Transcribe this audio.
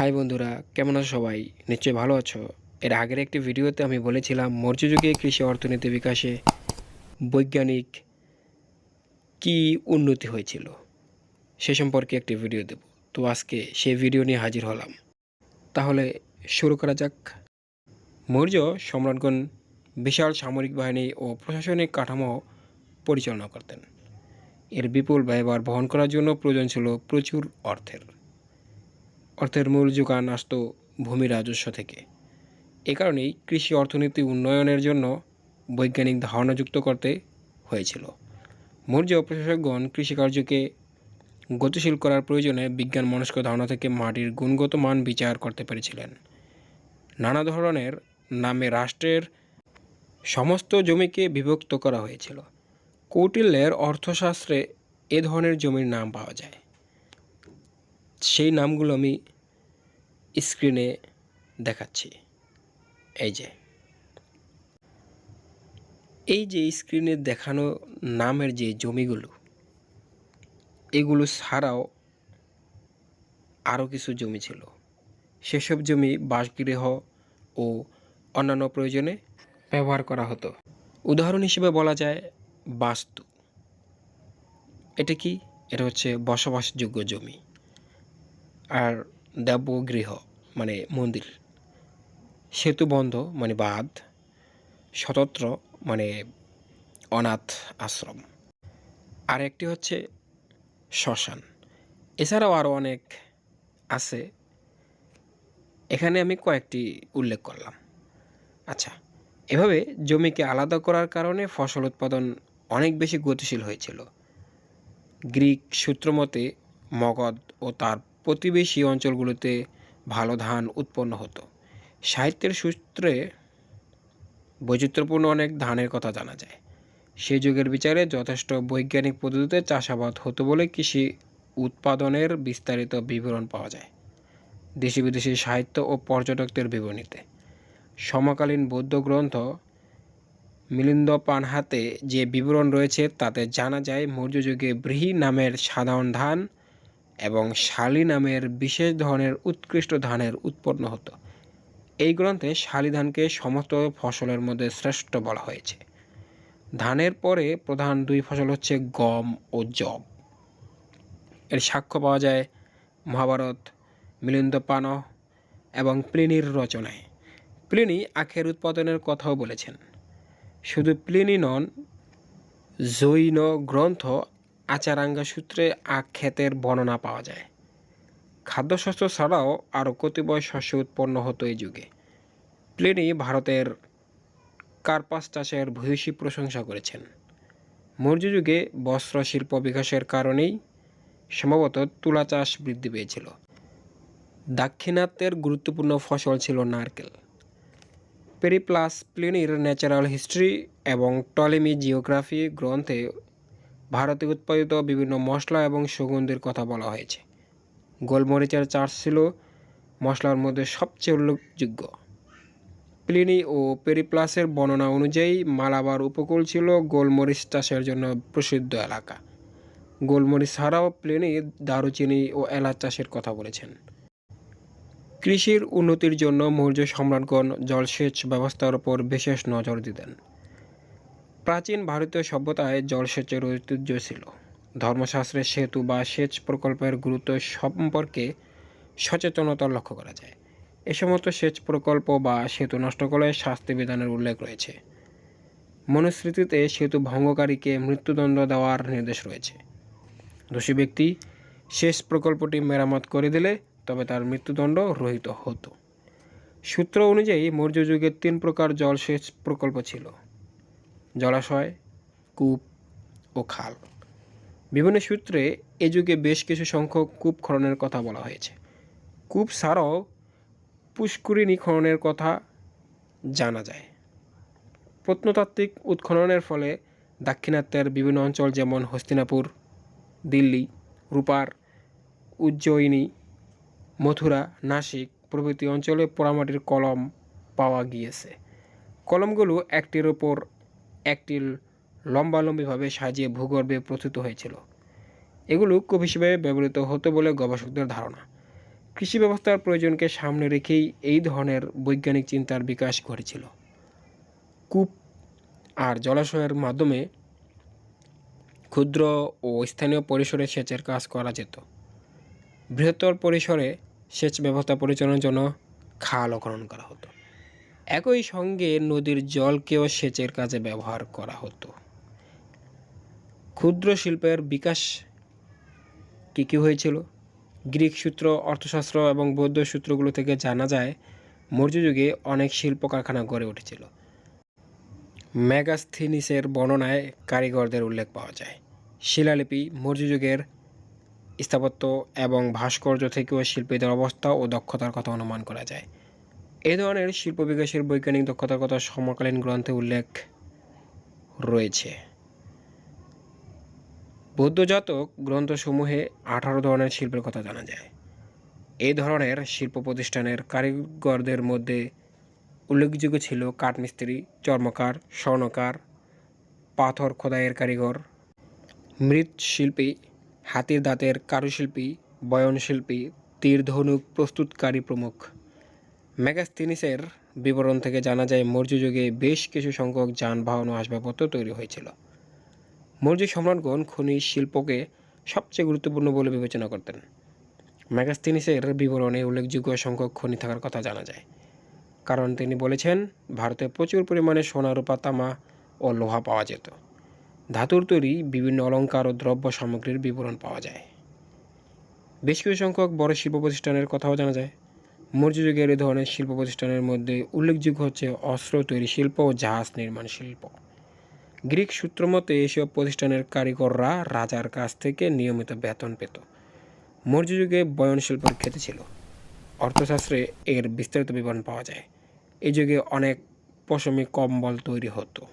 High বন্ধুরা, কেমন আছো সবাই? নিশ্চয়ই ভালো আছো। এর আগের একটি ভিডিওতে আমি বলেছিলাম মৌর্য যুগে কৃষি অর্থনীতি বিকাশে বৈজ্ঞানিক কি উন্নতি হয়েছিল? সে সম্পর্কে একটি ভিডিও দেব। তো আজকে সেই ভিডিও নিয়ে হাজির হলাম। তাহলে শুরু করা যাক। মৌর্য সম্রাটগণ বিশাল সামরিক বাহিনী ও প্রশাসনিক কাঠামো পরিচালনা করতেন। এর বিপুল ব্যয়ভার বহন করার জন্য প্রয়োজন ছিল প্রচুর অর্থের। অর্থের মূল যোগান আসত ভূমি রাজস্ব থেকে। এ কারণেই কৃষি অর্থনীতি উন্নয়নের জন্য বৈজ্ঞানিক ধারণা যুক্ত করতে হয়েছিল। মৌর্য প্রশাসকগণ কৃষিকার্যকে গতিশীল করার প্রয়োজনে বিজ্ঞান মনস্ক ধারণা থেকে মাটির গুণগত মান বিচার করতে পেরেছিলেন। নানা ধরনের নামে রাষ্ট্রের সমস্ত জমিকে বিভক্ত করা হয়েছিল। কৌটিল্যের অর্থশাস্ত্রে এ ধরনের জমির নাম পাওয়া যায়। সেই নামগুলো আমি স্ক্রিনে দেখাচ্ছি। এই যে। এই যে স্ক্রিনে দেখানো নামের যে জমিগুলো, এগুলো ছাড়াও আরও কিছু জমি ছিল। সেসব জমি বাসগৃহ ও অন্যান্য প্রয়োজনে ব্যবহার করা হতো। উদাহরণ হিসেবে বলা যায় বাস্তু। এটা কি? এটা হচ্ছে বসবাসযোগ্য জমি। আর দেবগৃহ মানে মন্দির। সেতু বন্ধ মানে বাঁধ। স্বতন্ত্র মানে অনাথ আশ্রম। আর একটি হচ্ছে শ্মশান। এছাড়াও আরও অনেক আছে। এখানে আমি কয়েকটি উল্লেখ করলাম। আচ্ছা এভাবে জমিকে আলাদা করার কারণে ফসল উৎপাদন অনেক বেশি গতিশীল হয়েছিল। গ্রিক সূত্রমতে মগধ ও তার প্রতিবেশী অঞ্চলগুলোতে ভালো ধান উৎপন্ন হতো। সাহিত্যের সূত্রে বৈচিত্র্যপূর্ণ অনেক ধানের কথা জানা যায়। সেই যুগের বিচারে যথেষ্ট বৈজ্ঞানিক পদ্ধতিতে চাষাবাদ হতো বলে কৃষি উৎপাদনের বিস্তারিত বিবরণ পাওয়া যায়। দেশি বিদেশি সাহিত্য ও পর্যটকদের বিবরণীতে সমকালীন বৌদ্ধ গ্রন্থ মিলিন্দ পানহাতে যে বিবরণ রয়েছে তাতে জানা যায় মৌর্য যুগে ব্রীহি নামের সাধারণ ধান এবং শালি নামের বিশেষ ধরনের উৎকৃষ্ট ধানের উৎপন্ন হতো। এই গ্রন্থে শালি ধানকে সমস্ত ফসলের মধ্যে শ্রেষ্ঠ বলা হয়েছে। ধানের পরে প্রধান দুই ফসল হচ্ছে গম ও জব এর সাক্ষ্য পাওয়া যায় মহাভারত মিলিন্দ পান এবং প্লিনির রচনায়। প্লিনি আখের উৎপাদনের কথাও বলেছেন। শুধু প্লিনি নন, জৈন গ্রন্থ আচারাঙ্গা সূত্রে আখ ক্ষেতের বর্ণনা পাওয়া যায়। খাদ্যশস্য ছাড়াও আরও কতিপয় শস্য উৎপন্ন হতো এই যুগে। প্লিনি ভারতের কার্পাস চাষের ভূয়সী প্রশংসা করেছেন। মৌর্য যুগে বস্ত্র শিল্প বিকাশের কারণেই সম্ভবত তুলা চাষ বৃদ্ধি পেয়েছিল। দাক্ষিণাত্যের গুরুত্বপূর্ণ ফসল ছিল নারকেল। পেরিপ্লাস প্লিনির ন্যাচারাল হিস্ট্রি এবং টলেমি জিওগ্রাফি গ্রন্থে ভারতে উৎপাদিত বিভিন্ন মশলা এবং সুগন্ধির কথা বলা হয়েছে। গোলমরিচের চাষ ছিল মশলার মধ্যে সবচেয়ে উল্লেখযোগ্য। প্লিনি ও পেরিপ্লাসের বর্ণনা অনুযায়ী মালাবার উপকূল ছিল গোলমরিচ চাষের জন্য প্রসিদ্ধ এলাকা। গোলমরিচ ছাড়াও প্লিনি দারুচিনি ও এলাচ চাষের কথা বলেছেন। কৃষির উন্নতির জন্য মৌর্য সম্রাটগণ জলসেচ ব্যবস্থার উপর বিশেষ নজর দিতেন। প্রাচীন ভারতীয় সভ্যতায় জলসেচের ঐতিহ্য ছিল। ধর্মশাস্ত্রে সেতু বা সেচ প্রকল্পের গুরুত্ব সম্পর্কে সচেতনতা লক্ষ্য করা যায়। এ সমস্ত সেচ প্রকল্প বা সেতু নষ্ট করলে শাস্তি বিধানের উল্লেখ রয়েছে। মনুস্মৃতিতে সেতু ভঙ্গকারীকে মৃত্যুদণ্ড দেওয়ার নির্দেশ রয়েছে। দোষী ব্যক্তি শেষ প্রকল্পটি মেরামত করে দিলে তবে তার মৃত্যুদণ্ড রহিত হতো। সূত্র অনুযায়ী মৌর্য যুগের তিন প্রকার জলসেচ প্রকল্প ছিল। জলাশয়, কূপ ও খাল। বিভিন্ন সূত্রে এ যুগে বেশ কিছু সংখ্যক কূপ খননের কথা বলা হয়েছে। কূপ ছাড়াও পুষ্করিণী খননের কথা জানা যায়। প্রত্নতাত্ত্বিক উৎখননের ফলে দাক্ষিণাত্যের বিভিন্ন অঞ্চল যেমন হস্তিনাপুর, দিল্লি, রূপার, উজ্জয়িনী, মথুরা, নাসিক প্রভৃতি অঞ্চলে পোড়ামাটির কলম পাওয়া গিয়েছে। কলমগুলো একটির ওপর একটি লম্বালম্বিভাবে সাজিয়ে ভূগর্ভে প্রস্তুত হয়েছিল। এগুলো কূপ হিসেবে ব্যবহৃত হতো বলে গবেষকদের ধারণা। কৃষি ব্যবস্থার প্রয়োজনকে সামনে রেখেই এই ধরনের বৈজ্ঞানিক চিন্তার বিকাশ ঘটেছিল। কূপ আর জলাশয়ের মাধ্যমে ক্ষুদ্র ও স্থানীয় পরিসরে সেচের কাজ করা যেত। বৃহত্তর পরিসরে সেচ ব্যবস্থা পরিচালনার জন্য খালও খনন করা হতো। একই সঙ্গে নদীর জলকেও সেচের কাজে ব্যবহার করা হতো। ক্ষুদ্র শিল্পের বিকাশ কী কী হয়েছিল? গ্রিক সূত্র, অর্থশাস্ত্র এবং বৌদ্ধ সূত্রগুলো থেকে জানা যায়, মৌর্য যুগে অনেক শিল্প কারখানা গড়ে উঠেছিল। ম্যাগাস্থিনিসের বর্ণনায় কারিগরদের উল্লেখ পাওয়া যায়। শিলালিপি মৌর্য যুগের স্থাপত্য এবং ভাস্কর্য থেকেও শিল্পীদের অবস্থা ও দক্ষতার কথা অনুমান করা যায়। এই ধরনের শিল্প বিকাশের বৈজ্ঞানিক দক্ষতার কথা সমকালীন গ্রন্থে উল্লেখ রয়েছে। বৌদ্ধজাতক গ্রন্থসমূহে আঠারো ধরনের শিল্পের কথা জানা যায়। এই ধরনের শিল্প প্রতিষ্ঠানের কারিগরদের মধ্যে উল্লেখযোগ্য ছিল কাঠমিস্ত্রি, চর্মকার, স্বর্ণকার, পাথর খোদাইয়ের কারিগর মৃৎশিল্পী হাতির দাঁতের কারুশিল্পী, বয়নশিল্পী, তীর ধনুক প্রস্তুতকারী প্রমুখ। ম্যাগাস্তিনিসের বিবরণ থেকে জানা যায়, মৌর্য যুগে বেশ কিছু সংখ্যক যানবাহন ও আসবাবপত্র তৈরি হয়েছিল। মৌর্য সম্রাটগণ খনিজ শিল্পকে সবচেয়ে গুরুত্বপূর্ণ বলে বিবেচনা করতেন। ম্যাগাস্তিনিসের বিবরণে উল্লেখযোগ্য সংখ্যক খনি থাকার কথা জানা যায়। কারণ তিনি বলেছেন, ভারতে প্রচুর পরিমাণে সোনা, রূপা, তামা ও লোহা পাওয়া যেত। ধাতুর তৈরি বিভিন্ন অলঙ্কার ও দ্রব্য সামগ্রীর বিবরণ পাওয়া যায়। বেশ কিছু সংখ্যক বড় শিল্প প্রতিষ্ঠানের কথাও জানা যায়। মৌর্য যুগের এই ধরনের শিল্প প্রতিষ্ঠানের মধ্যে উল্লেখযোগ্য হচ্ছে অস্ত্র তৈরি শিল্প ও জাহাজ নির্মাণ শিল্প। গ্রিক সূত্র মতে এসব প্রতিষ্ঠানের কারিগররা রাজার কাছ থেকে নিয়মিত বেতন পেত। মৌর্য যুগে বয়ন শিল্পের খ্যাতি ছিল। অর্থশাস্ত্রে এর বিস্তারিত বিবরণ পাওয়া যায়। এই যুগে অনেক পশমি কম্বল তৈরি হতো।